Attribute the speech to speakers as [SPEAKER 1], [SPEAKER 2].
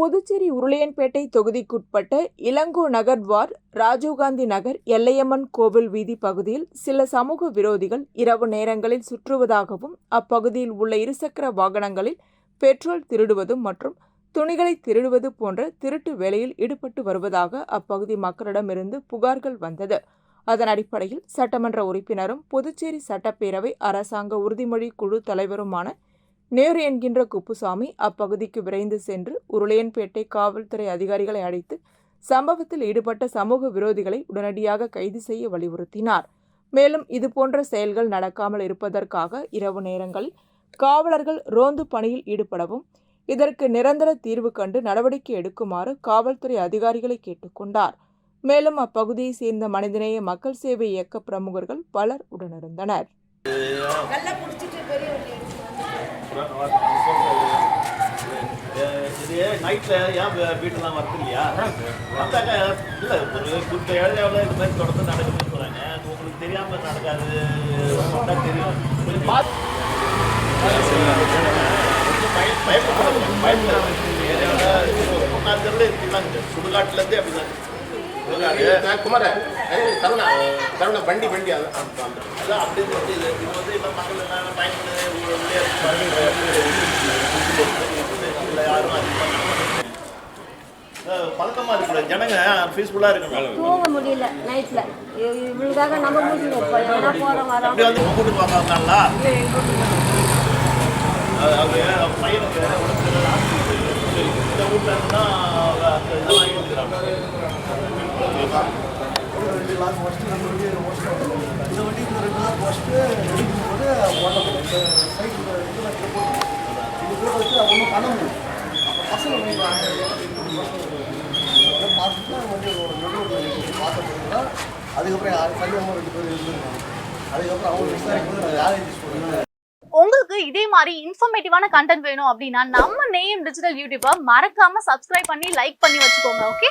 [SPEAKER 1] புதுச்சேரி உருளையன்பேட்டை தொகுதிக்குட்பட்ட இளங்கோ நகர் வார்டு ராஜீவ்காந்தி நகர் எல்லையம்மன் கோவில் வீதி பகுதியில் சில சமூக விரோதிகள் இரவு நேரங்களில் சுற்றுவதாகவும் அப்பகுதியில் உள்ள இருசக்கர வாகனங்களில் பெட்ரோல் திருடுவதும் மற்றும் துணிகளை திருடுவது போன்ற திருட்டு வேலையில் ஈடுபட்டு வருவதாக அப்பகுதி மக்களிடமிருந்து புகார்கள் வந்தது. அதன் அடிப்படையில் சட்டமன்ற உறுப்பினரும் புதுச்சேரி சட்டப்பேரவை அரசாங்க உறுதிமொழி குழு தலைவருமான நேரு என்கின்ற குப்புசாமி அப்பகுதிக்கு விரைந்து சென்று உருளையன்பேட்டை காவல்துறை அதிகாரிகளை அழைத்து சம்பவத்தில் ஈடுபட்ட சமூக விரோதிகளை உடனடியாக கைது செய்ய வலியுறுத்தினார். மேலும் இதுபோன்ற செயல்கள் நடக்காமல் இருப்பதற்காக இரவு நேரங்களில் காவலர்கள் ரோந்து பணியில் ஈடுபடவும் இதற்கு நிரந்தர தீர்வு கண்டு நடவடிக்கை எடுக்குமாறு காவல்துறை அதிகாரிகளை கேட்டுக்கொண்டார் மேலும் அப்பகுதியை சேர்ந்த மனிதநேய மக்கள் சேவை இயக்க பிரமுகர்கள் பலர் உடனிருந்தனர்.
[SPEAKER 2] இது நைட்டில் ஏன் வீ- வீட்டுலாம் வரது இல்லையா வந்தாக்க இல்லை ஒரு குறிப்பிட்ட ஏழையாவில் இது மாதிரி தொடர்ந்து நடக்குதுன்னு சொல்கிறாங்க உங்களுக்கு தெரியாமல் நடக்காது. தெரியும். கொஞ்சம் பார்த்து கொஞ்சம் பய பயப்படக்கூடாது பயப்படாமல் ஏரியாவில் ஒன்றாந்தரில் இருக்குல்ல சுடுகாட்டுலேருந்தே அப்படி தான்
[SPEAKER 3] குமார ஏய், கருணா கருணா வண்டி வண்டி அது
[SPEAKER 2] அப்படி இது வந்து இப்போ மக்கள் பயன்படுது உள்ளே இல்லை யாரும் அதிகமாக பழக்கமாக இருக்கக்கூடாது. ஜனங்க பீஸ்ஃபுல்லாக இருக்கணும்.
[SPEAKER 4] தூங்க முடியல நைட்ல இவளுக்காக நம்ம மூச்சு வைப்போம் எங்கன்னா போறோம் வரோம்.
[SPEAKER 2] அப்படி வந்து கூட்டு பார்க்கறதுனால பையனுக்கு இந்த வீட்டில்
[SPEAKER 5] இந்த வண்டி இந்த ரெண்டு ஃபஸ்ட்டு போது ஓட்டப்படும் இந்த சைக்கிள் இதெல்லாம் இங்கே போட்டு இது கூட வச்சு ஒன்றும் பண்ண முடியும் அப்போ பசங்க நினைக்கிறாங்க அதெல்லாம் பார்த்துட்டு தான் வண்டி ஒரு நடுவில் பார்த்த அதுக்கப்புறம் யார் சரியாக ரெண்டு பேர் இருந்துருக்காங்க அதுக்கப்புறம் அவங்க விசாரிக்கும் போது நான் யாரை யூஸ் பண்ணுறேன்
[SPEAKER 6] உங்களுக்கு இதே மாதிரி இன்ஃபர்மேட்டிவான கண்டென்ட் வேணும் அப்படின்னா நம்ம நேம் டிஜிட்டல் யூடியூப்பை மறக்காம சப்ஸ்கிரைப் பண்ணி லைக் பண்ணி வச்சுக்கோங்க ஓகே